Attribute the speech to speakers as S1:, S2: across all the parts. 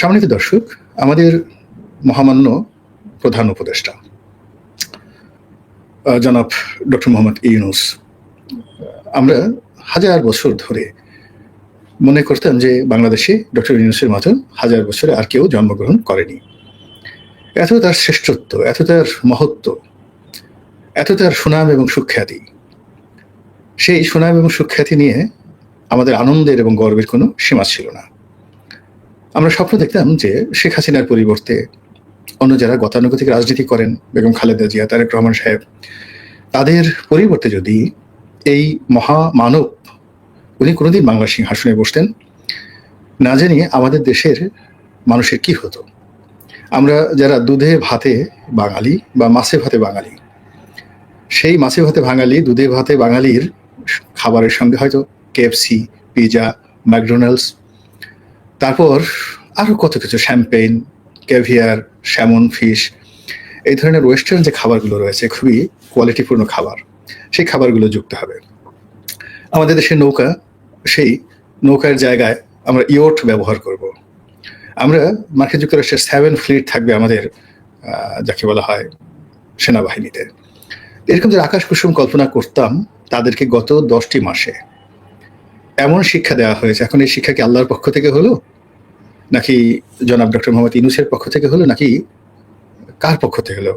S1: সম্মানিত দর্শক, আমাদের মহামান্য প্রধান উপদেষ্টা জনাব ডক্টর মোহাম্মদ ইউনুস, আমরা হাজার বছর ধরে মনে করতাম যে বাংলাদেশে ডক্টর ইউনুসের মতন হাজার বছরে আর কেউ জন্মগ্রহণ করেনি। এত তার শ্রেষ্ঠত্ব, এত তার মহত্ব, এত তার সুনাম এবং সুখ্যাতি, সেই সুনাম এবং সুখ্যাতি নিয়ে আমাদের আনন্দের এবং গর্বের কোনো সীমা ছিল না। আমরা স্বপ্ন দেখতাম যে শেখ হাসিনার পরিবর্তে অন্য যারা গতানুগতিক রাজনীতি করেন, বেগম খালেদা জিয়া, তারেক রহমান সাহেব, তাদের পরিবর্তে যদি এই মহা মানব উনি কোনোদিন বাংলা সিংহাসনে বসতেন, না জানিয়ে আমাদের দেশের মানুষের কি হতো? আমরা যারা দুধে ভাতে বাঙালি বা মাছে ভাতে বাঙালি, সেই মাছে ভাতে বাঙালি, দুধে ভাতে বাঙালির খাবারের সঙ্গে হয়তো কেএফসি পিজা ম্যাকডোনাল্ডস তারপর আরও কত কিছু শ্যাম্পেইন ক্যাভিয়ার স্যামন ফিশ এই ধরনের ওয়েস্টার্ন যে খাবারগুলো রয়েছে, খুবই কোয়ালিটিপূর্ণ খাবার, সেই খাবারগুলো যুক্ত হবে। আমাদের দেশের নৌকা, সেই নৌকার জায়গায় আমরা ইয়ট ব্যবহার করব। আমরা মার্কিন যুক্তরাষ্ট্রের সেভেন ফ্লিট থাকবে আমাদের যাকে বলা হয় সেনাবাহিনীতে। এরকম যে আকাশ কুসুম কল্পনা করতাম, তাদেরকে গত দশটি মাসে এমন শিক্ষা দেওয়া হয়েছে, এখন এই শিক্ষা কি আল্লাহর পক্ষ থেকে হলো? নাকি জনাব ডক্টর মোহাম্মদ ইনুসের পক্ষ থেকে হলো, নাকি কার পক্ষ থেকে হলো?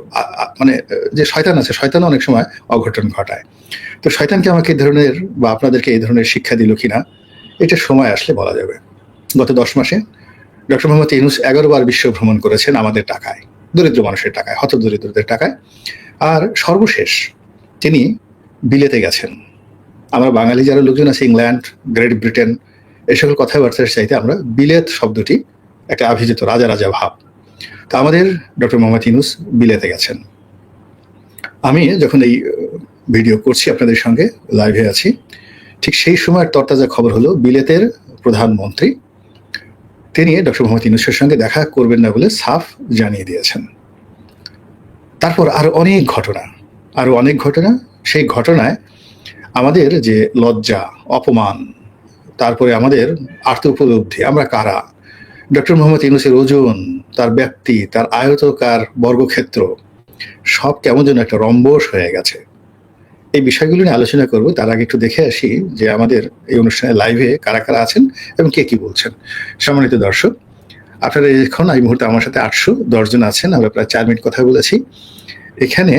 S1: মানে যে শয়তান আছে শয়তান অনেক সময় অঘটন ঘটায়। তো শয়তানকে আমাকে এই ধরনের বা আপনাদেরকে এই ধরনের শিক্ষা দিল কিনা? এটা সময় আসলে বলা যাবে। গত দশ মাসে ডক্টর মোহাম্মদ ইনুস এগারো বার বিশ্ব ভ্রমণ করেছেন আমাদের টাকায়, দরিদ্র মানুষের টাকায় হত দরিদ্রদের টাকায়। আর সর্বশেষ তিনি বিলেতে গেছেন। আমরা বাঙালি যারা লোকজন আছে, ইংল্যান্ড, গ্রেট ব্রিটেন সকল কথাবার্তার চাইতে আমরা বিলেত শব্দটি একটা আভিজিত রাজা রাজা ভাব। তা আমাদের ডক্টর মোহাম্মদ ইনুস বিলেতে গেছেন। আমি যখন এই ভিডিও করছি আপনাদের সঙ্গে, লাইভে আছি, ঠিক সেই সময়ের তরতাজা খবর হলো বিলেতের প্রধানমন্ত্রী, তিনি ডক্টর মোহাম্মদ ইনুসের সঙ্গে দেখা করবেন না বলে সাফ জানিয়ে দিয়েছেন। তারপর আরও অনেক ঘটনা, আরও অনেক ঘটনা, সেই ঘটনায় আমাদের যে লজ্জা, অপমান, তারপরে আমাদের আর্থ উপলব্ধি আমরা কারা? ডক্টর মোহাম্মদ ইউনুসের ওজন, তার ব্যক্তি, তার আয়তকার বর্গক্ষেত্র, সব কেমন যেন একটা রম্বস হয়ে গেছে। এই বিষয়গুলো নিয়ে আলোচনা করব, তার আগে একটু দেখে আসি যে আমাদের এই অনুষ্ঠানে লাইভে কারা কারা আছেন এবং কে কি বলছেন। সম্মানিত দর্শক, আপনারা এখন এই মুহূর্তে আমার সাথে আটশো দশজন আছেন, আমরা প্রায় চার মিনিট কথা বলেছি। এখানে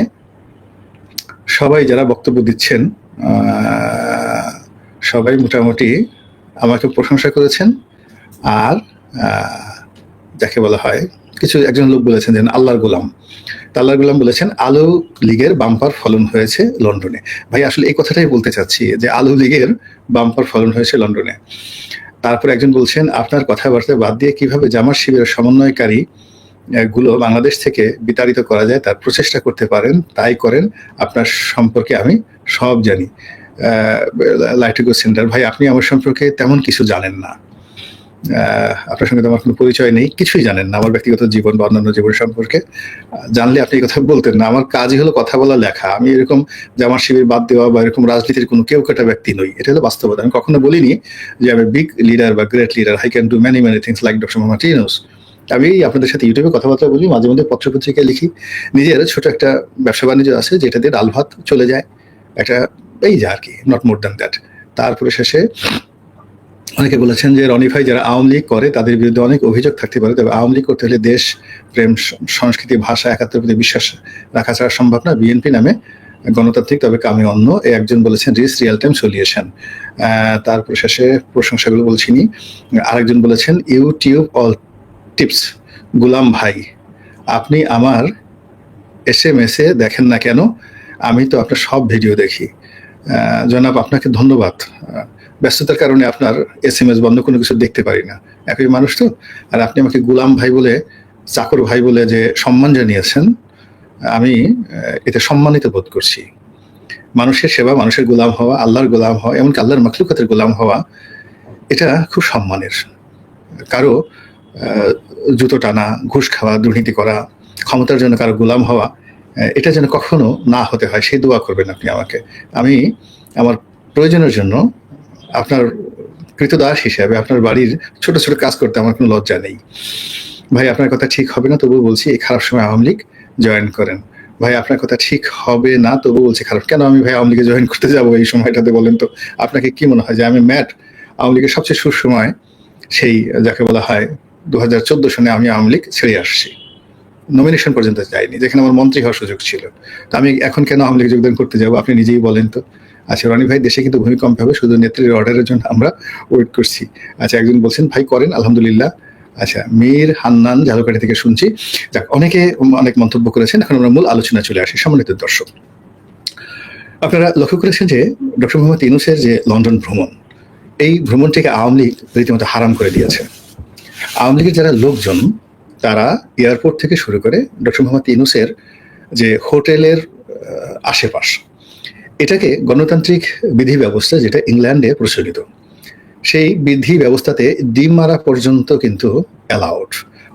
S1: সবাই যারা বক্তব্য দিচ্ছেন সবাই মোটামুটি আমাকে প্রশংসা করেছেন। আর যাকে বলা হয়, কিছু একজন লোক বলেছেন যে, আল্লাহর গোলাম। আল্লাহর গোলাম বলেছেন, আলু লীগের বাম্পার ফলন হয়েছে লন্ডনে। ভাই, আসলে এই কথাটাই বলতে চাচ্ছি যে, আলু লীগের বাম্পার ফলন হয়েছে লন্ডনে। তারপর একজন বলছেন, আপনার কথাবার্তা বাদ দিয়ে কীভাবে জামার শিবিরের সমন্বয়কারী গুলো বাংলাদেশ থেকে বিতাড়িত করা যায়, তার প্রচেষ্টা করতে পারেন, তাই করেন, আপনার সম্পর্কে আমি সব জানি। লাইটিগো সেন্টার ভাই, আপনি আমার সম্পর্কে তেমন কিছু জানেন না। আপনার সঙ্গে তো আমার কোনো পরিচয় নেই, কিছুই জানেন না আমার ব্যক্তিগত জীবন বা অন্যান্য জীবন সম্পর্কে। জানলে আপনি এই কথা বলতেন না, আমার কাজই হলো কথা বলা, লেখা। আমি এরকম জামার শিবির বাদ দেওয়া বা এরকম রাজনীতির কোনো কেউ কাটা ব্যক্তি নই, এটা হলো বাস্তবতা। আমি কখনো বলিনি যে আমি বিগ লিডার বা great leader I can do many many things like doctor Mohammad Yunus আমি আপনাদের সাথে ইউটিউবে কথাবার্তা বলি, মাঝে মধ্যে পত্রপত্রিকায় লিখি। নিজের ছোট একটা ব্যবসা বাণিজ্য আছে, যেটা দিয়ে ডাল ভাত চলে যায়। একটা এই যা আর কি নট মোর দ্যান দ্যাট তারপরে শেষে অনেকে বলেছেন যে রনি ভাই যারা আওয়ামী লীগ করে, তাদের বিরুদ্ধে অনেক অভিযোগ থাকতে পারে। তবে আওয়ামী লীগ করতে হলে দেশ, প্রেম, সংস্কৃতি, ভাষা একাত্তর প্রতি বিশ্বাস রাখা ছাড়া সম্ভব না। বিএনপি নামে গণতান্ত্রিক, তবে কামে অন্য। একজন বলেছেন রিস রিয়েল টাইম সলিউশন তারপর শেষে প্রশংসাগুলো বলছিনি আরেকজন বলেছেন ইউটিউব অল টিপস গুলাম ভাই, আপনি আমার এস এম এস দেখেন না কেন? আমি তো আপনার সব ভিডিও দেখি। জনাব, আপনাকে ধন্যবাদ। ব্যস্ততার কারণে আপনার এস এম এস বন্ধ, কোনো কিছু দেখতে পারি না। একই মানুষ তো। আর আপনি আমাকে গুলাম ভাই বলে, চাকর ভাই বলে যে সম্মান জানিয়েছেন, আমি এতে সম্মানিত বোধ করছি। মানুষের সেবা, মানুষের গোলাম হওয়া, আল্লাহর গোলাম হওয়া, এমনকি আল্লাহর মাখলুকাতের গোলাম হওয়া, এটা খুব সম্মানের। কারও জুতো টানা, ঘুষ খাওয়া, দুর্নীতি করা, ক্ষমতার জন্য কারও গোলাম হওয়া এটা যেন কখনো না হতে হয়, সেই দোয়া করবেন আপনি আমাকে। আমি আমার প্রয়োজনের জন্য আপনার কৃতদাস হিসাবে আপনার বাড়ির ছোট ছোট কাজ করতে আমার কোনো লজ্জা নেই। ভাই, আপনার কথা ঠিক হবে না, তবুও বলছি, এই খারাপ সময় আওয়ামী লীগ জয়েন করেন। ভাই, আপনার কথা ঠিক হবে না তবু বলছি খারাপ। কেন আমি ভাই আওয়ামী লীগে জয়েন করতে যাব এই সময়টাতে বলেন তো? আপনাকে কি মনে হয় যে আমি ম্যাট আওয়ামী লীগের সবচেয়ে সুসময় সেই, যাকে বলা হয়, দু হাজার চোদ্দ সনে আমি আওয়ামী লীগ ছেড়ে আসছি? নমিনেশন পর্যন্ত যাইনি যেখানে আমার মন্ত্রী হওয়ার সুযোগ ছিল। তো আমি এখন কেন আওয়ামী লীগে যোগদান করতে যাব? আপনি নিজেই বলেন তো। আচ্ছা রনি ভাই, দেশে কিন্তু ভূমিকম্প হবে, শুধু নেত্রীর অর্ডারের জন্য আমরা ওয়েট করছি। আচ্ছা একজন বলছেন, ভাই, করেন, আলহামদুলিল্লাহ। আচ্ছা মীর হান্নান ঝালকাঠি থেকে শুনছি। যাক, অনেকে অনেক মন্তব্য করেছেন, এখন আমরা মূল আলোচনা চলে আসি, সম্মানিত দর্শক। আপনারা লক্ষ্য করেছেন যে ডক্টর মোহাম্মদ ইউনুসের যে লন্ডন ভ্রমণ, এই ভ্রমণটিকে আওয়ামী লীগ রীতিমতো হারাম করে দিয়েছে। আওয়ামী লীগের যারা লোকজন তারা এয়ারপোর্ট থেকে শুরু করে ডক্টর মোহাম্মদ ইউনুসের যে হোটেলের আশেপাশ, এটাকে গণতান্ত্রিক বিধি ব্যবস্থা যেটা ইংল্যান্ডে প্রচলিত, সেই বিধি ব্যবস্থাতে ডিম মারা পর্যন্ত কিন্তু অ্যালাউড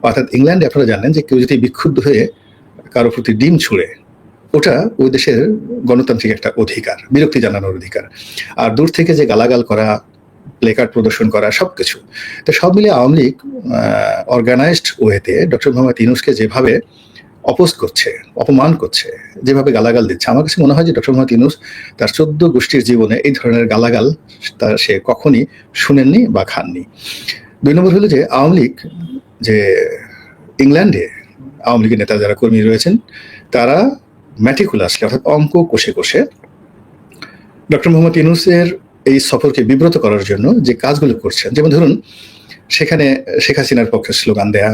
S1: অর্থাৎ ইংল্যান্ডে আপনারা জানেন যে কেউ যদি বিক্ষুব্ধ হয়ে কারও প্রতি ডিম ছুঁড়ে, ওটা ওই দেশের গণতান্ত্রিক একটা অধিকার, বিরক্তি জানানোর অধিকার। আর দূর থেকে যে গালাগাল করা প্লেকার্ড প্রদর্শন করা, সবকিছু। তো সব মিলিয়ে আওয়ামী লীগ অর্গানাইজড ওয়েতে ডক্টর মোহাম্মদ ইউনুসকে যেভাবে অপোজ করছে, অপমান করছে, যেভাবে গালাগাল দিচ্ছে, আমার কাছে মনে হয় যে ডক্টর মোহাম্মদ ইউনুস তার চোদ্দ গোষ্ঠীর জীবনে এই ধরনের গালাগাল তার সে কখনই শুনেননি বা খাননি। দুই নম্বর হলো যে আওয়ামী লীগ, যে ইংল্যান্ডে আওয়ামী লীগের নেতা যারা কর্মী রয়েছেন, তারা ম্যাটিকুলাসলি অর্থাৎ অঙ্ক কষে কষে ডক্টর মোহাম্মদ ইউনুসের এই সফরকে বিব্রত করার জন্য যে কাজগুলো করছেন, যেমন ধরুন সেখানে শেখ হাসিনার পক্ষে স্লোগান দেয়া,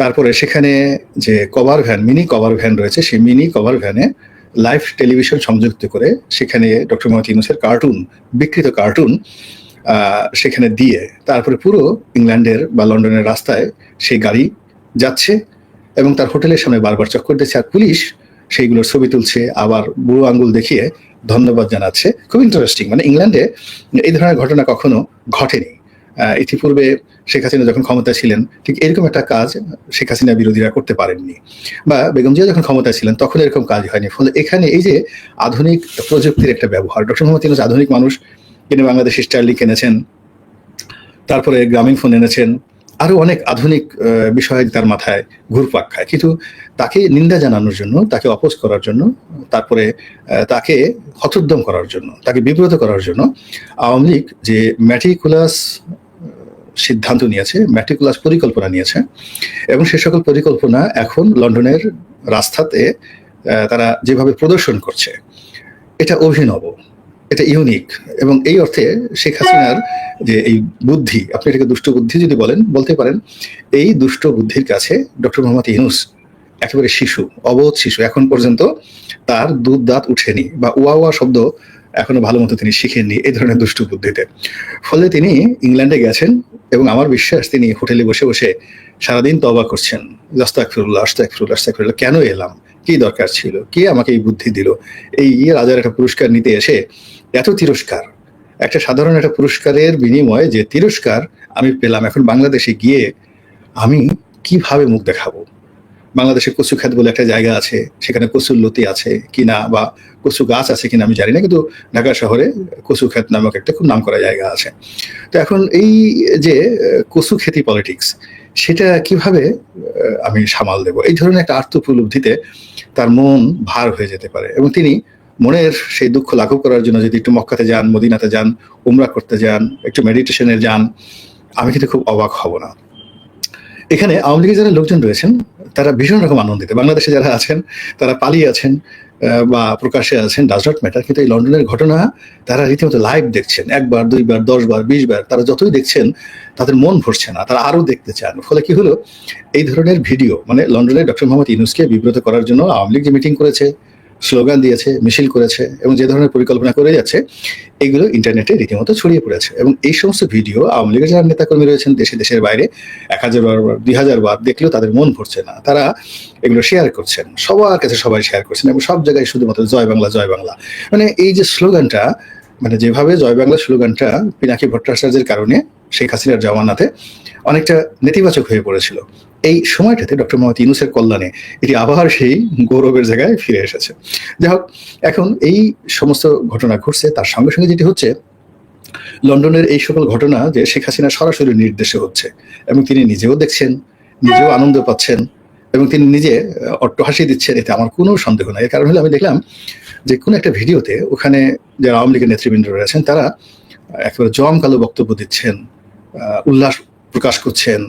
S1: তারপরে সেখানে যে cover van, mini cover van রয়েছে, সেই মিনি কভার ভ্যানে লাইভ টেলিভিশন সংযুক্ত করে সেখানে ডক্টর মোহাম্মদ ইউনুসের কার্টুন, বিকৃত কার্টুন সেখানে দিয়ে তারপরে পুরো ইংল্যান্ডের বা লন্ডনের রাস্তায় সেই গাড়ি যাচ্ছে এবং তার হোটেলের সামনে বারবার চক্কর দিচ্ছে। আর পুলিশ সেইগুলোর ছবি তুলছে, আবার বুড়ো আঙ্গুল দেখিয়ে ধন্যবাদ জানাচ্ছে। খুব ইন্টারেস্টিং মানে ইংল্যান্ডে এই ধরনের ঘটনা কখনো ঘটেনি। ইতিপূর্বে শেখ হাসিনা যখন ক্ষমতায় ছিলেন, ঠিক এরকম একটা কাজ শেখ হাসিনা বিরোধীরা করতে পারেননি। বা বেগম জিয়া যখন ক্ষমতায় ছিলেন, তখন এরকম কাজ হয়নি। ফলে এখানে এই যে আধুনিক প্রযুক্তির একটা ব্যবহার, ডক্টর মোহাম্মদ ইউনুস আধুনিক মানুষ, তিনি বাংলাদেশি স্টাইলি কিনেছেন তারপরে গ্রামীণ ফোন এনেছেন আরও অনেক আধুনিক বিষয় তার মাথায় ঘুরপাক খায়। কিন্তু তাকে নিন্দা জানানোর জন্য, তাকে অপোজ করার জন্য, তারপরে তাকে হতোদ্যম করার জন্য, তাকে বিব্রত করার জন্য আওয়ামী লীগ যে ম্যাটিকুলাস সিদ্ধান্ত নিয়েছে, ম্যাটিকুলাস পরিকল্পনা নিয়েছে, এবং সে সকল পরিকল্পনা এখন লন্ডনের রাস্তাতে তারা যেভাবে প্রদর্শন করছে, এটা অভিনব। এটা ইউনিক এবং এই অর্থে শেখ হাসিনার যে এই বুদ্ধি, আপনি এটাকে দুষ্ট বুদ্ধি যদি বলেন, বলতে পারেন, এই দুষ্ট বুদ্ধির কাছে ডক্টর মোহাম্মদ ইউনুস একেবারে শিশু, অবোধ শিশু, এখন পর্যন্ত তার দুধ দাঁত উঠেনি বা ওয়া ওয়া শব্দ এখনও ভালো মতো তিনি শিখেননি এই ধরনের দুষ্ট বুদ্ধিতে। ফলে তিনি ইংল্যান্ডে গেছেন এবং আমার বিশ্বাস তিনি হোটেলে বসে বসে সারাদিন তবা করছেন। আস্তাকফিরুল্লাহ আস্তাকফিরুল্লাহ আস্তাকফিরুল্লাহ কেন এলাম? কি দরকার ছিল? কে আমাকে এই বুদ্ধি দিল? এই রাজার একটা পুরস্কার নিতে এসে এত তিরস্কার। একটা সাধারণ একটা পুরস্কারের বিনিময়ে যে তিরস্কার আমি পেলাম এখন বাংলাদেশে গিয়ে আমি কীভাবে মুখ দেখাবো? বাংলাদেশে কচু বলে একটা জায়গা আছে, সেখানে কচুর লতি আছে কিনা বা কচু গাছ আছে কিনা আমি জানি না, কিন্তু ঢাকা শহরে কচু নামক একটা খুব নাম করা জায়গা আছে। তো এখন এই যে কচু খেতি পলিটিক্স সেটা কীভাবে আমি সামাল দেব? এই ধরনের একটা আর্থ উপলব্ধিতে তার মন ভার হয়ে যেতে পারে এবং তিনি মনের সেই দুঃখ লাঘব করার জন্য যদি একটু মক্কাতে যান, মদিনাতে যান, উমরা করতে যান, একটু মেডিটেশনে যান, আমি কিন্তু খুব অবাক হব না। এখানে আওয়ামী লীগের যারা লোকজন রয়েছেন, তারা ভীষণ রকম আনন্দিত। বাংলাদেশে যারা আছেন, তারা পালিয়ে আছেন বা প্রকাশ্যে আছেন ডাজ নট ম্যাটার কিন্তু এই লন্ডনের ঘটনা, তারা রীতিমতো লাইভ দেখছেন। একবার, দুইবার, দশবার, বিশবার, তারা যতই দেখছেন, তাদের মন ভরছে না, তারা আরও দেখতে চান। ফলে কি হলো? এই ধরনের ভিডিও মানে লন্ডনে ডক্টর মোহাম্মদ ইউনুসকে বিব্রত করার জন্য আওয়ামী লীগ যে মিটিং করেছে স্লোগান দিয়েছে, মিছিল করেছে এবং যে ধরনের পরিকল্পনা করে যাচ্ছে, এগুলো ইন্টারনেটে রীতিমতো ছড়িয়ে পড়েছে এবং এই সমস্ত ভিডিও আওয়ামী লীগের যারা নেতাকর্মী রয়েছেন, দেশে, দেশের বাইরে, এক হাজার বার, দুই হাজার বার দেখলেও তাদের মন ভরছে না। তারা এগুলো শেয়ার করছেন, সবার কাছে সবাই শেয়ার করছেন এবং সব জায়গায় শুধুমাত্র জয় বাংলা জয় বাংলা। মানে এই যে স্লোগানটা মানে যেভাবে জয় বাংলা স্লোগানটা পিনাকি ভট্টাচার্যের কারণে শেখ হাসিনার জমানাতে অনেকটা নেতিবাচক হয়ে পড়েছিল। এই সময়টাতে ডক্টর মোহাম্মদ ইউনুসের কল্যাণে এটি আবার সেই গৌরবের জায়গায় ফিরে এসেছে। যাই হোক, এখন এই সমস্ত ঘটনা ঘটছে, তার সঙ্গে সঙ্গে যেটি হচ্ছে, লন্ডনের এই সকল ঘটনা যে শেখ হাসিনা সরাসরি নির্দেশে হচ্ছে এবং তিনি নিজেও দেখছেন, নিজেও আনন্দ পাচ্ছেন এবং তিনি নিজে অট্টহাসি দিচ্ছেন, এতে আমার কোনো সন্দেহ নাই। এর কারণ হলো আমি দেখলাম যে কোনো একটা ভিডিওতে ওখানে যারা আওয়ামী লীগের নেতৃবৃন্দ রয়েছেন তারা একেবারে জমকালো বক্তব্য দিচ্ছেন উল্লাস প্রকাশ করছেন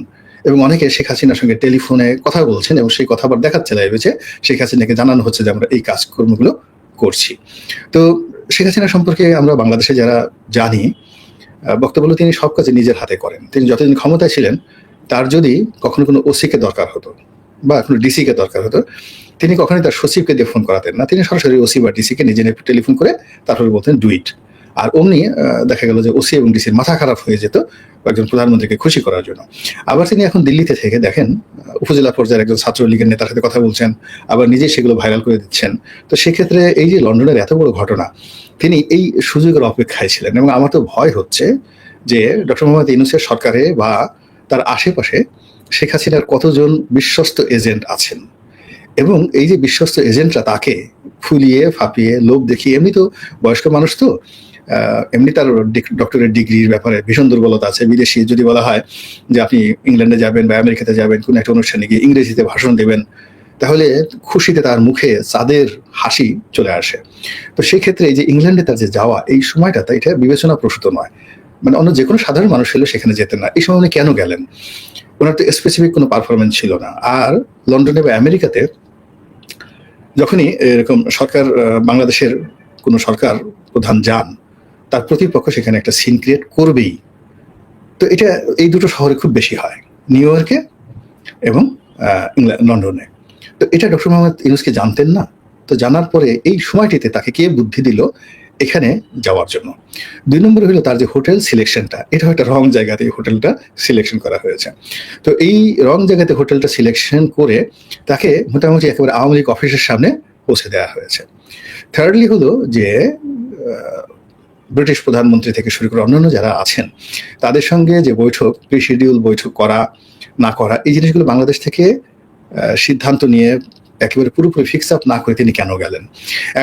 S1: এবং অনেকে শেখ হাসিনার সঙ্গে টেলিফোনে কথা বলছেন এবং সেই কথা আবার দেখাচ্ছে লাইভে শেখ হাসিনাকে জানানো হচ্ছে যে আমরা এই কাজকর্মগুলো করছি। তো শেখ হাসিনা সম্পর্কে আমরা বাংলাদেশে যারা জানি বক্তব্য তিনি সব কাজে নিজের হাতে করেন। তিনি যতদিন ক্ষমতায় ছিলেন, তার যদি কখনো কোনো ওসিকে দরকার হতো বা কোনো ডিসিকে দরকার হতো, তিনি কখনোই তার সচিবকে দিয়ে ফোন করাতেন না। তিনি সরাসরি ওসি বা ডিসিকে নিজে টেলিফোন করে তারপরে বলতেন ডুইট আর অমনি দেখা গেল যে ওসি এবং ডিসির মাথা খারাপ হয়ে যেত একজন প্রধানমন্ত্রীকে খুশি করার জন্য। আবার তিনি এখন দিল্লিতে থেকে দেখেন, উপজেলা পর্যায়ের একজন ছাত্রলীগের নেতার সাথে কথা বলছেন, আবার নিজেই সেগুলো ভাইরাল করে দিচ্ছেন। তো সেক্ষেত্রে এই যে লন্ডনের এত বড় ঘটনা, তিনি এই সুযোগের অপেক্ষায় ছিলেন এবং আমার তো ভয় হচ্ছে যে ডক্টর মোহাম্মদ ইউনুসের সরকারে বা তার আশেপাশে শেখ হাসিনার কতজন বিশ্বস্ত এজেন্ট আছেন। এবং এই যে বিশ্বস্ত এজেন্টরা তাকে ফুলিয়ে, ফাঁপিয়ে, লোভ দেখিয়ে, এমনি তো বয়স্ক মানুষ তো এমনি তার ডিক- ডক্টরেট ডিগ্রির ব্যাপারে ভীষণ দুর্বলতা আছে। বিদেশি যদি বলা হয় যে আপনি ইংল্যান্ডে যাবেন বা আমেরিকাতে যাবেন, কোনো একটা অনুষ্ঠানে গিয়ে ইংরেজিতে ভাষণ দেবেন, তাহলে খুশিতে তার মুখে চাঁদের হাসি চলে আসে। তো সেই ক্ষেত্রে এই যে ইংল্যান্ডে তার যে যাওয়া, এই সময়টাতে এটা বিবেচনা প্রসূত নয়। মানে অন্য যে কোনো সাধারণ মানুষ হলেও সেখানে যেতেন না। এই সময় উনি কেন গেলেন? ওনার তো স্পেসিফিক কোনো পারফরমেন্স ছিল না। আর লন্ডনে বা আমেরিকাতে যখনই এরকম সরকার বাংলাদেশের কোনো সরকার প্রধান যান তার প্রতিপক্ষ সেখানে একটা সিন ক্রিয়েট করবেই। তো এটা এই দুটো শহরে খুব বেশি হয় নিউ ইয়র্কে এবং লন্ডনে তো এটা ডক্টর মোহাম্মদ ইউনুসকে জানতেন না? তো জানার পরে এই সময়টিতে তাকে কে বুদ্ধি দিল এখানে যাওয়ার জন্য? দুই নম্বর হলো তার যে হোটেল সিলেকশনটা, এটা একটা রং জায়গাতে এই হোটেলটা সিলেকশন করা হয়েছে। তো এই রং জায়গাতে হোটেলটা সিলেকশন করে তাকে মোটামুটি একেবারে আওয়ামী লীগ অফিসের সামনে পৌঁছে দেওয়া হয়েছে। থার্ডলি হলো যে ব্রিটিশ প্রধানমন্ত্রী থেকে শুরু করে অন্যান্য যারা আছেন, তাদের সঙ্গে যে বৈঠক প্রি শিডিউল বৈঠক করা, না করা, এই জিনিসগুলো বাংলাদেশ থেকে সিদ্ধান্ত নিয়ে একেবারে পুরোপুরি ফিক্স আপ না করে তিনি কেন গেলেন?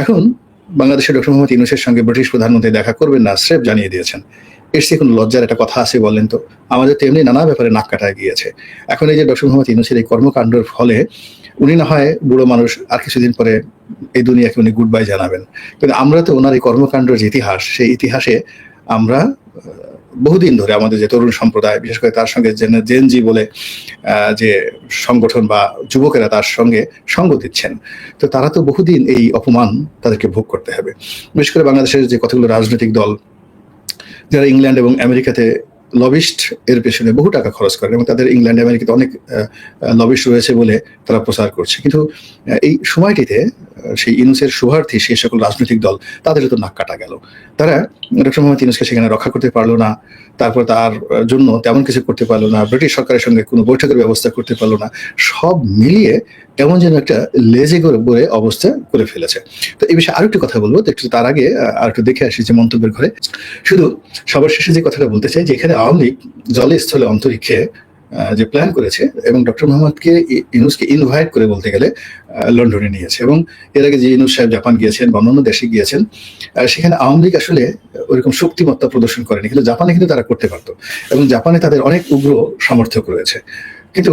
S1: এখন বাংলাদেশের ডক্টর মোহাম্মদ ইউনুসের সঙ্গে ব্রিটিশ প্রধানমন্ত্রী দেখা করবেন না, স্রেফ জানিয়ে দিয়েছেন। এর সে কোনো লজ্জার একটা কথা আছে বলেন তো? আমাদের তো এমনি নানা ব্যাপারে নাক কাটায় গিয়েছে। এখন এই যে ডক্টর মোহাম্মদ ইউনুসের এই কর্মকাণ্ডের ফলে উনি না হয় বুড়ো মানুষ, আর কিছুদিন পরে এই দুনিয়াকে উনি গুড বাই জানাবেন। কিন্তু আমরা তো ওনার এই কর্মকাণ্ডের যে ইতিহাস, সেই ইতিহাসে আমরা বহুদিন ধরে আমাদের যে তরুণ সম্প্রদায়, বিশেষ করে তার সঙ্গে জেন জেনজি বলে যে সংগঠন বা যুবকেরা তার সঙ্গে সঙ্গ দিচ্ছেন, তো তারা তো বহুদিন এই অপমান তাদেরকে ভোগ করতে হবে। বিশেষ করে বাংলাদেশের যে কতগুলো রাজনৈতিক দল, যারা ইংল্যান্ড এবং আমেরিকাতে লবিস্ট এর পেছনে বহু টাকা খরচ করেন এবং তাদের ইংল্যান্ড আমেরিকাতে অনেক লবিস্ট রয়েছে বলে তারা প্রচার করছে। কিন্তু এই সময়টিতে সেই ইনুসের শুভার্থী সেই সকল রাজনৈতিক দল তাদের তো নাক কাটা গেল। তারা ডক্টর মোহাম্মদ ইনুসকে সেখানে রক্ষা করতে পারল না, তারপর তার জন্য তেমন কিছু করতে পারল না, ব্রিটিশ সরকারের সঙ্গে কোনো বৈঠকের ব্যবস্থা করতে পারল না, সব মিলিয়ে কেমন যেন একটা লেজে করে বলে অবস্থা করে ফেলেছে। তো এই বিষয়ে আরেকটু কথা বলব একটু তার আগে আর একটু দেখে আসি যে মন্তব্যের ঘরে। শুধু সবার শেষে যে কথাটা বলতে চাই যে এখানে আওয়ামী লীগ জলে স্থলে অন্তরিক্ষে যে প্ল্যান করেছে এবং ডক্টর মোহাম্মদকে ই- ইউনুসকে ইনভাইট করে বলতে গেলে লন্ডনে নিয়েছে এবং এর আগে যে ইউনুস সাহেব জাপান গিয়েছেন বা অন্যান্য দেশে গিয়েছেন সেখানে আওয়ামী লীগ আসলে ওরকম শক্তিমত্তা প্রদর্শন করেনি, কিন্তু জাপানে কিন্তু তারা করতে পারতো এবং জাপানে তাদের অনেক উগ্র সমর্থক রয়েছে। কিন্তু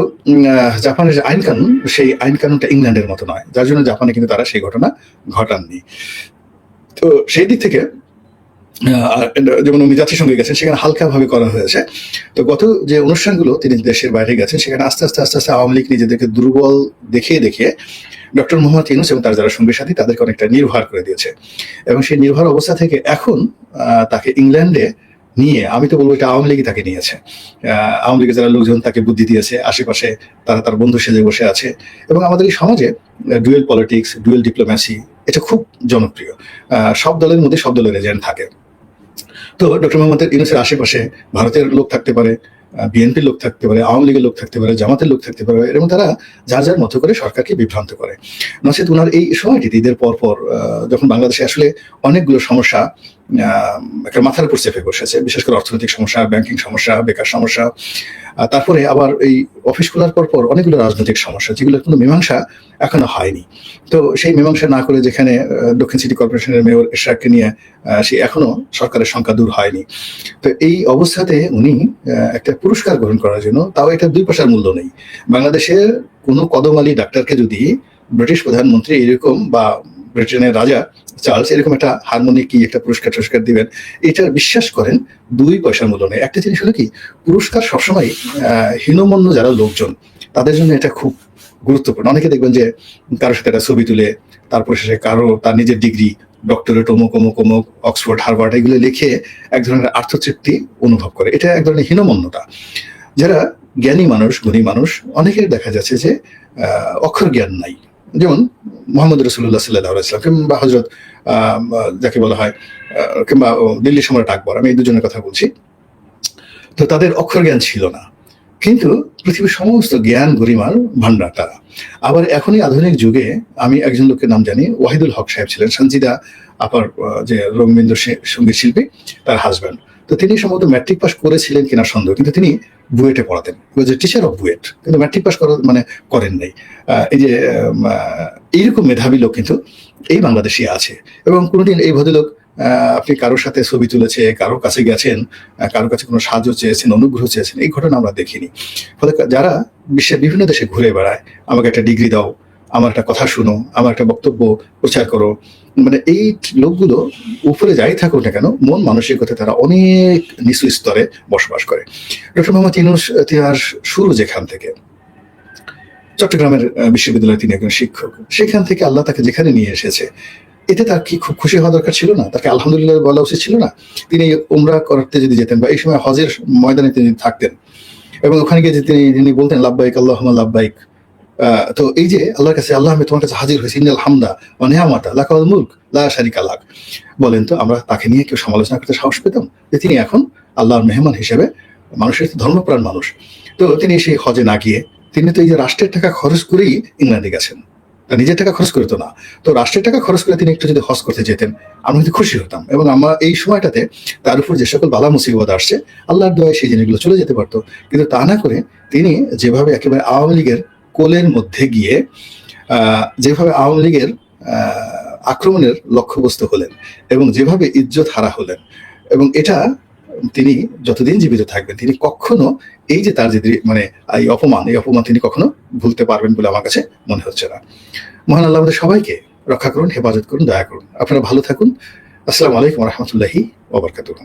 S1: জাপানের যে আইন কানুন, সেই আইন কানুনটা ইংল্যান্ডের মতো নয়, যার জন্য জাপানে কিন্তু তারা সেই ঘটনা ঘটাননি। তো সেই দিক থেকে যেমন উনি সঙ্গে গেছেন, সেখানে হালকাভাবে করা হয়েছে। তো গত যে অনুষ্ঠানগুলো তিনি দেশের বাইরে গেছেন, সেখানে আস্তে আস্তে আস্তে আস্তে আওয়ামী লীগ নিজেদেরকে দুর্বল দেখিয়ে দেখিয়ে ডক্টর মোহাম্মদ ইউনুস এবং তার যারা সঙ্গী সাথী, তাদেরকে অনেকটা নির্ভর করে দিয়েছে। এবং সেই নির্ভর অবস্থা থেকে এখন তাকে ইংল্যান্ডে নিয়ে, আমি তো বলব এটা আওয়ামী লীগই তাকে নিয়েছে। আওয়ামী লীগের যারা লোকজন তাকে বুদ্ধি দিয়েছে, আশেপাশে তারা তার বন্ধু সেজে বসে আছে। এবং আমাদের এই সমাজে ডুয়েল পলিটিক্স, ডুয়েল ডিপ্লোম্যাসি, এটা খুব জনপ্রিয়। সব দলের মধ্যে সব দলের এজেন্ট থাকে। তো ডক্টর মোহাম্মদ ইউনুসের আশেপাশে ভারতের লোক থাকতে পারে বিএনপির লোক থাকতে পারে, আওয়ামী লীগের লোক থাকতে পারে, জামাতের লোক থাকতে পারে, এবং তারা যার যার মতো করে সরকারকে বিভ্রান্ত করে। নচেত ওনার এই সময়টিতে ঈদের পর পর যখন বাংলাদেশে আসলে অনেকগুলো সমস্যা মাথার উপর চেপে বসেছে, বিশেষ করে অর্থনৈতিক সমস্যা ব্যাংকিং সমস্যা, বেকার সমস্যা। তারপরে আবার এই অফিস খোলার পর পর অনেকগুলো রাজনৈতিক সমস্যা, যেগুলোর কোনো মীমাংসা এখনও হয়নি। তো সেই মীমাংসা না করে যেখানে দক্ষিণ সিটি কর্পোরেশনের মেয়র এশরাককে নিয়ে সে এখনও সরকারের সংখ্যা দূর হয়নি। তো এই অবস্থাতে উনি একটা পুরস্কার গ্রহণ করার জন্য, তাও এটা দুই পয়সার মূল্য নেই। বাংলাদেশের কোনো কদমালি ডাক্তারকে যদি ব্রিটিশ প্রধানমন্ত্রী এরকম বা ব্রিটেনের রাজা চার্লস এরকম একটা হারমোনি কি একটা পুরস্কার টুরস্কার দিবেন এটা বিশ্বাস করেন দুই পয়সার মূল্য নেই একটা জিনিস হলো কি, পুরস্কার সবসময় হীনমন্য যারা লোকজন, তাদের জন্য এটা খুব গুরুত্বপূর্ণ। অনেকে দেখবেন যে কারোর সাথে একটা ছবি তুলে, তারপর শেষে কারও, তার নিজের ডিগ্রি ডক্টরেট অমুক অমুক অমুক অক্সফোর্ড হার্ভার্ড এগুলো লিখে এক ধরনের আত্মতৃপ্তি অনুভব করে। এটা এক ধরনের হীনমন্যতা। যারা জ্ঞানী মানুষ, গুণী মানুষ, অনেকের দেখা যাচ্ছে যে অক্ষর জ্ঞান নাই। যেমন মোহাম্মদ রসুল্লাহ সাল্লাহ ইসলাম কিংবা হজরত যাকে বলা হয় কিংবা দিল্লি সম্রাট আকবর, আমি এই দুজনের কথা বলছি। তো তাদের অক্ষর জ্ঞান ছিল না। কিন্তু পৃথিবীর সমস্ত জ্ঞান গরিমার ভান্ডার তারা আবার এখনই আধুনিক যুগে, আমি একজন লোকের নাম জানি, ওয়াহিদুল হক সাহেব ছিলেন সঞ্জিদা আপার যে রবীন্দ্র সংগীত শিল্পী, তার হাজব্যান্ড তো তিনি সম্ভবত ম্যাট্রিক পাস করেছিলেন কিনা সন্দেহ, কিন্তু তিনি বুয়েটে পড়াতেন। টিচার অফ বুয়েট কিন্তু ম্যাট্রিক পাস করা মানে করেন নাই। এই যে এইরকম মেধাবী লোক কিন্তু এই বাংলাদেশে আছে। এবং কোনোদিন এই ভদ্রলোক আপনি কারোর সাথে ছবি তুলেছে, কারোর কাছে গেছেন কারোর কাছে কোনো সাহায্য চেয়েছেন, অনুগ্রহ চেয়েছেন, এই ঘটনা আমরা দেখিনি। ফলে যারা বিশ্বের বিভিন্ন দেশে ঘুরে বেড়ায়, আমাকে একটা ডিগ্রি দাও আমার একটা কথা শুনো আমার একটা বক্তব্য প্রচার করো। মানে এই লোকগুলো উপরে যাই থাকুক না কেন মন মানসিকতা তারা অনেক নিচু স্তরে বসবাস করে। ডক্টর মোহাম্মদ ইউনুস তার শুরু যেখান থেকে চট্টগ্রামের বিশ্ববিদ্যালয়ে তিনি একজন শিক্ষক। সেখান থেকে আল্লাহ তাকে যেখানে নিয়ে এসেছে এতে তার কি খুব খুশি হওয়া দরকার ছিল না? তাকে আলহামদুলিল্লাহ বলা উচিত ছিল না? তিনি উমরা করতে যদি যেতেন বা এই সময় হজের ময়দানে তিনি থাকতেন এবং ওখানে গিয়ে তিনি তিনি বলতেন লাভবাইক আল্লাহ লাভবাইক আহ, তো এই যে আল্লাহর কাছে আল্লাহ আমি তোমার কাছে হাজির হয়েছি ইন্দাল হামদা ও নেহামাতা লাকাল মুলক, লা শারিকা লাক। বলেন তো, আমরা তাকে নিয়ে কেউ সমালোচনা করতে সাহস পেতাম? যে তিনি এখন আল্লাহর মেহমান হিসেবে মানুষের ধর্মপ্রাণ মানুষ। তো তিনি সেই হজে না গিয়ে, তিনি তো এই যে রাষ্ট্রের টাকা খরচ করেই ইংল্যান্ডে গেছেন। তার নিজের টাকা খরচ করে তো না। তো রাষ্ট্রের টাকা খরচ করে তিনি একটু যদি হজ করতে যেতেন, আমরা কিন্তু খুশি হতাম। এবং আমরা এই সময়টাতে তার উপর যে সকল বালা মুসিবত আসছে, আল্লাহর দয়ায় সেই জিনিসগুলো চলে যেতে পারতো। কিন্তু তা না করে তিনি যেভাবে একেবারে আওয়ামী লীগের কোলের মধ্যে গিয়ে যেভাবে আওয়ামী লীগের আক্রমণের লক্ষ্যবস্তু হলেন এবং যেভাবে ইজ্জত হারা হলেন এবং এটা তিনি যতদিন জীবিত থাকবেন, তিনি কখনো এই যে তার যে মানে এই অপমান এই অপমান তিনি কখনো ভুলতে পারবেন বলে আমার কাছে মনে হচ্ছে না। মহান আল্লাহ সবাইকে রক্ষা করুন, হেফাজত করুন, দয়া করুন। আপনারা ভালো থাকুন। আসসালামু আলাইকুম রহমতুল্লাহি ওবরকাতুহ